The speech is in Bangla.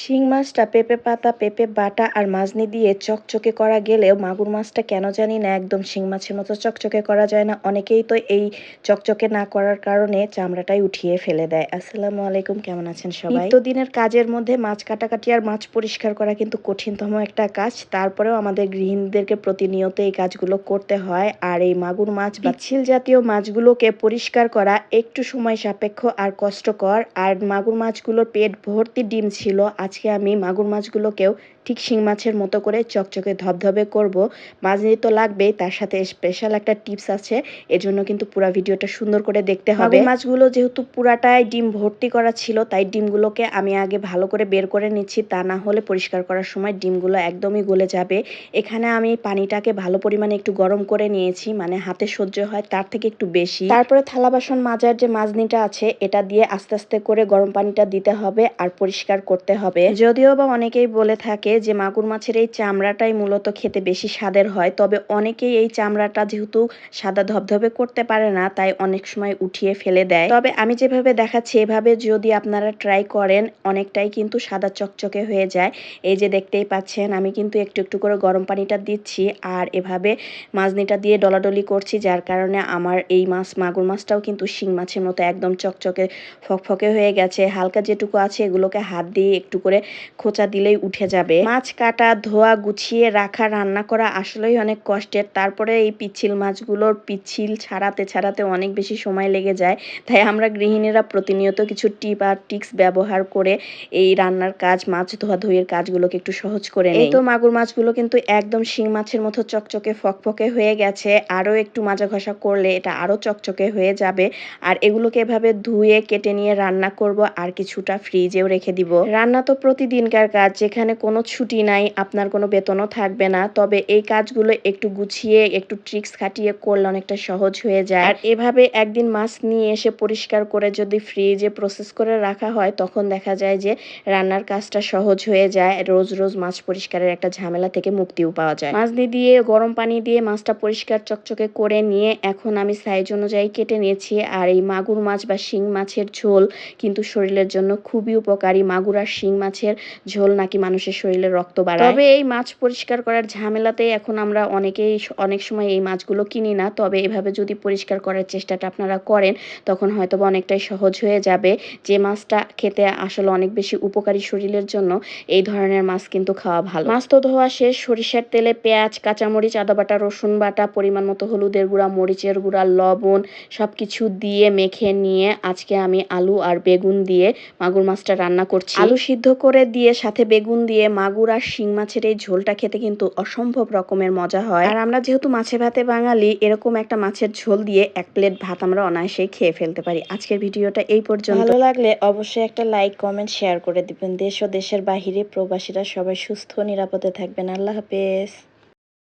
শিং মাছটা পেঁপে পাতা, পেঁপে বাটা আর মাজনি দিয়ে চকচকে করা গেলেও মাগুর মাছটা কেন জানি না একদম শিং মাছের মতো চকচকে করা যায় না। অনেকেই তো এই চকচকে না করার কারণে চামড়াটাই উঠিয়ে ফেলে দেয়। আসসালামু আলাইকুম, কেমন আছেন সবাই? তো দিনের কাজের মধ্যে মাছ কাটাকাটি আর মাছ পরিষ্কার করা কিন্তু কঠিনতম একটা কাজ। তারপরেও আমাদের গৃহিণীদেরকে প্রতিনিয়ত এই কাজগুলো করতে হয় আর এই মাগুর মাছ বা ছিল জাতীয় মাছগুলোকে পরিষ্কার করা একটু সময় সাপেক্ষ আর কষ্টকর। আর মাগুর মাছগুলোর পেট ভর্তি ডিম ছিল আজকে আমি মাগুর মাছগুলোকেও ঠিক শিং মাছের মতো করে চকচকে ধবধবে করব। মাজনি তো লাগবেই তার সাথে স্পেশাল একটা টিপস আছে এজন্য কিন্তু পুরো ভিডিওটা সুন্দর করে দেখতে হবে। মাছগুলো যেহেতু পুরাটাই ডিম ভর্তি করা ছিল তাই ডিমগুলোকে আমি আগে ভালো করে বের করে নিচ্ছি তা না হলে পরিষ্কার করার সময় ডিমগুলো একদমই গলে যাবে। এখানে আমি পানিটাকে ভালো পরিমাণে একটু গরম করে নিয়েছি মানে হাতে সহ্য হয় তার থেকে একটু বেশি। তারপরে থালা বাসন মাজার যে মাজনিটা আছে এটা দিয়ে আস্তে আস্তে করে গরম পানিটা দিতে হবে আর পরিষ্কার করতে হবে। যদিও বা অনেকেই বলে থাকে যে মাগুর মাছের এই চামড়াটাই মূলত খেতে বেশি স্বাদের হয়, তবে অনেকেই এই চামড়াটা যেহেতু সাদা ধবধবে করতে পারে না, তাই অনেক সময় উঠিয়ে ফেলে দেয়। তবে আমি যেভাবে দেখাচ্ছি, এভাবে যদি আপনারা ট্রাই করেন, অনেকটাই কিন্তু সাদা চকচকে হয়ে যায়। এই যে দেখতেই পাচ্ছেন, আমি কিন্তু একটু একটু করে গরম পানিটা দিচ্ছি আর এভাবে মাজনিটা দিয়ে ডলাডলি করছি, যার কারণে আমার এই মাছ, মাগুর মাছটাও কিন্তু শিং মাছের মতো একদম চকচকে, ফকফকে হয়ে গেছে। হালকা যেটুকু আছে, এগুলোকে হাত দিয়ে একটু করে খোঁচা দিলেই উঠে যাবে। মাছ কাটা, ধোয়া, গুছিয়ে রাখা, রান্না করা আসলেই অনেক কষ্টের। তারপরে এই পিচ্ছিল মাছগুলোর পিচ্ছিল ছাড়াতে ছাড়াতে অনেক বেশি সময় লেগে যায়। তাই আমরা গৃহিণীরা প্রতিনিয়ত কিছু টিপ আর টিক্স ব্যবহার করে এই রান্নার কাজ, মাছ ধোয়া ধুয়ের কাজগুলোকে একটু সহজ করে নেই। তো মাগুর মাছগুলো কিন্তু একদম শিং মাছের মতো চকচকে, ফকফকে হয়ে গেছে। আরও একটু মাজা ঘষা করলে এটা আরও চকচকে হয়ে যাবে। আর এগুলোকে এভাবে ধুয়ে, কেটে নিয়ে রান্না করব। আর কিছুটা ফ্রিজেও রেখে দিব। রান্না তো প্রতিদিনকার কাজ যেখানে কোনো ছুটি নাই আপনার কোনো বেতনও থাকবে না। তবে এই কাজগুলো একটু গুছিয়ে একটু ট্রিক্স খাটিয়ে করলে অনেকটা সহজ হয়ে যায়। আর এভাবে একদিন মাছ নিয়ে এসে পরিষ্কার করে যদি ফ্রিজে প্রসেস করে রাখা হয় তখন দেখা যায় যে রান্নার কাজটা সহজ হয়ে যায়। রোজ রোজ মাছ পরিষ্কারের একটা ঝামেলা থেকে মুক্তিও পাওয়া যায়। মাছ দিয়ে গরম পানি দিয়ে মাছটা পরিষ্কার চকচকে করে নিয়ে এখন আমি সাইজ অনুযায়ী কেটে নিয়েছি। আর এই মাগুর মাছ বা শিং মাছের ঝোল কিন্তু শরীরের জন্য খুবই উপকারী। মাগুর আর শিং মাছের ঝোল নাকি মানুষের শরীরে রক্ত বাড়ায়। তবে এই মাছ পরিষ্কার করার ঝামেলাতে এখন আমরা অনেকেই অনেক সময় এই মাছগুলো কিনি না। তবে এভাবে যদি পরিষ্কার করার চেষ্টাটা আপনারা করেন তখন হয়তো অনেকটাই সহজ হয়ে যাবে। যে মাছটা খেতে আসলে অনেক বেশি উপকারী শরীরের জন্য এই ধরনের মাছ কিন্তু খাওয়া ভালো। মাছ তো ধোয়া শেষ সরিষার তেলে পেঁয়াজ কাঁচামরিচ আদা বাটা রসুন বাটা পরিমাণ মতো হলুদের গুঁড়া মরিচের গুঁড়া লবণ সব কিছু দিয়ে মেখে নিয়ে আজকে আমি আলু আর বেগুন দিয়ে মাগুর মাছটা রান্না করছি। আলু সিদ্ধ করে দিয়ে, সাথে বেগুন দিয়ে, মাগুর আর শিং মাছের এই ঝোলটা খেতে কিন্তু অসম্ভব রকমের মজা হয়। আর আমরা যেহেতু মাছে ভাতে বাঙালি, এরকম একটা মাছের ঝোল দিয়ে এক প্লেট ভাত আমরা অনায়াসেই খেয়ে ফেলতে পারি। আজকের ভিডিওটা এই পর্যন্ত। ভালো লাগলে অবশ্যই একটা লাইক কমেন্ট শেয়ার করে দিবেন। দেশ ও দেশের বাহিরে প্রবাসীরা সবাই সুস্থ নিরাপদে থাকবেন। আল্লাহ হাফেজ।